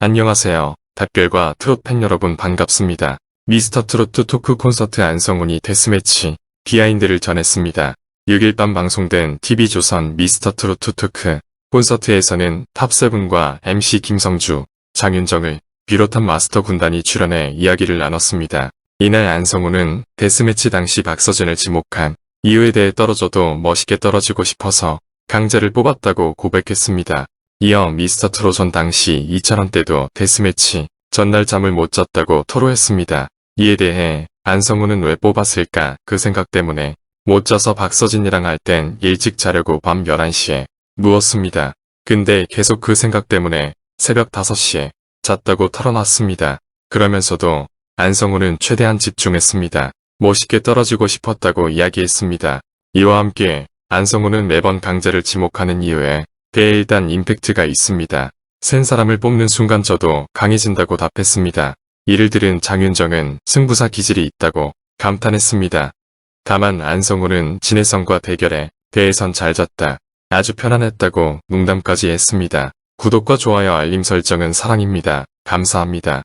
안녕하세요. 답결과 트롯 팬 여러분 반갑습니다. 미스터 트로트 토크 콘서트 안성훈이 데스매치 비하인드를 전했습니다. 6일 밤 방송된 TV조선 미스터 트로트 토크 콘서트에서는 탑세븐과 MC 김성주, 장윤정을 비롯한 마스터 군단이 출연해 이야기를 나눴습니다. 이날 안성훈은 데스매치 당시 박서준을 지목한 이유에 대해 떨어져도 멋있게 떨어지고 싶어서 강자를 뽑았다고 고백했습니다. 이어 미스터 트로전 당시 2차원 때도 데스매치 전날 잠을 못 잤다고 토로했습니다. 이에 대해 안성훈은 왜 뽑았을까 그 생각 때문에 못 자서 박서진이랑 할 땐 일찍 자려고 밤 11시에 누웠습니다. 근데 계속 그 생각 때문에 새벽 5시에 잤다고 털어놨습니다. 그러면서도 안성훈은 최대한 집중했습니다. 멋있게 떨어지고 싶었다고 이야기했습니다. 이와 함께 안성훈은 매번 강자를 지목하는 이유에 대해 일단 임팩트가 있습니다. 센 사람을 뽑는 순간 저도 강해진다고 답했습니다. 이를 들은 장윤정은 승부사 기질이 있다고 감탄했습니다. 다만 안성훈은 진해성과 대결에 대해선 잘 잤다. 아주 편안했다고 농담까지 했습니다. 구독과 좋아요 알림 설정은 사랑입니다. 감사합니다.